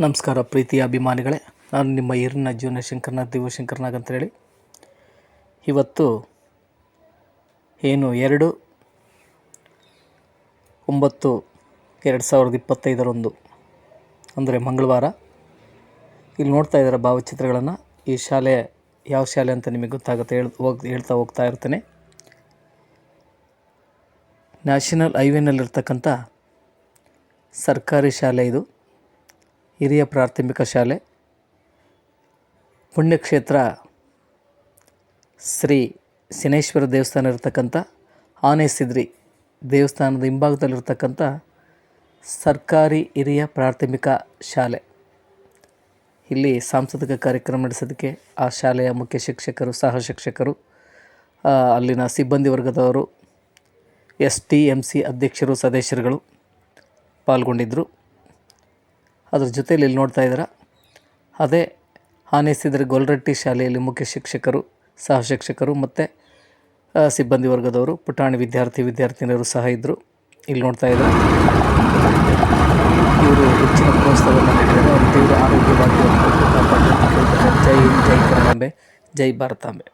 ನಮಸ್ಕಾರ ಪ್ರೀತಿಯ ಅಭಿಮಾನಿಗಳೇ, ನಾನು ನಿಮ್ಮ ಈರಿನ ಜೀವನ ಶಂಕರ್ನಾಗ್ ದೇವಶಂಕರ್ನಾಗ್ ಅಂತೇಳಿ. ಇವತ್ತು ಏನು, ಎರಡು ಒಂಬತ್ತು ಎರಡು ಸಾವಿರದ ಇಪ್ಪತ್ತೈದರಂದು, ಅಂದರೆ ಮಂಗಳವಾರ. ಇಲ್ಲಿ ನೋಡ್ತಾ ಇದ್ದಾರೆ ಭಾವಚಿತ್ರಗಳನ್ನು. ಈ ಶಾಲೆ ಯಾವ ಶಾಲೆ ಅಂತ ನಿಮಗೆ ಗೊತ್ತಾಗುತ್ತೆ, ಹೇಳ್ ಹೋಗ್ ಹೇಳ್ತಾ ಹೋಗ್ತಾ ಇರ್ತೇನೆ. ನ್ಯಾಷನಲ್ ಹೈವೇನಲ್ಲಿರ್ತಕ್ಕಂಥ ಸರ್ಕಾರಿ ಶಾಲೆ ಇದು. ಹಿರಿಯ ಪ್ರಾಥಮಿಕ ಶಾಲೆ, ಪುಣ್ಯಕ್ಷೇತ್ರ ಶ್ರೀ ಶನೇಶ್ವರ ದೇವಸ್ಥಾನ ಇರತಕ್ಕಂಥ ಆನೆ ಸಿದ್ರಿ ದೇವಸ್ಥಾನದ ಹಿಂಭಾಗದಲ್ಲಿರ್ತಕ್ಕಂಥ ಸರ್ಕಾರಿ ಹಿರಿಯ ಪ್ರಾಥಮಿಕ ಶಾಲೆ. ಇಲ್ಲಿ ಸಾಂಸ್ಕೃತಿಕ ಕಾರ್ಯಕ್ರಮ ನಡೆಸೋದಕ್ಕೆ ಆ ಶಾಲೆಯ ಮುಖ್ಯ ಶಿಕ್ಷಕರು, ಸಹ ಶಿಕ್ಷಕರು ಅಲ್ಲಿನ ಸಿಬ್ಬಂದಿ ವರ್ಗದವರು, ಎಸ್ ಟಿ ಎಂ ಸಿ ಅಧ್ಯಕ್ಷರು, ಸದಸ್ಯರುಗಳು ಪಾಲ್ಗೊಂಡಿದ್ದರು. ಅದ್ರ ಜೊತೆಯಲ್ಲಿ ಇಲ್ಲಿ ನೋಡ್ತಾ ಇದ್ದೀರಾ? ಅದೇ ಆನೇಸಿದ್ರೆ ಗೊಲ್ರಟ್ಟಿ ಶಾಲೆಯಲ್ಲಿ ಮುಖ್ಯ ಶಿಕ್ಷಕರು, ಸಹ ಶಿಕ್ಷಕರು ಮತ್ತು ಸಿಬ್ಬಂದಿ ವರ್ಗದವರು, ಪುಟಾಣಿ ವಿದ್ಯಾರ್ಥಿ ವಿದ್ಯಾರ್ಥಿನಿಯರು ಸಹ ಇದ್ದರು ಇಲ್ಲಿ ನೋಡ್ತಾ ಇದ್ದಾರೆ? ಇವರು ಹೆಚ್ಚಿನ ಪ್ರೋತ್ಸಾಹವನ್ನು ನೀಡಿದ್ದಾರೆ. ಅವರು ತೀವ್ರ ಆರೋಗ್ಯವಾಗಿ. ಜೈ ಜೈ ಭಾರತ ಜೈ ಭಾರತಾಂಬೆ.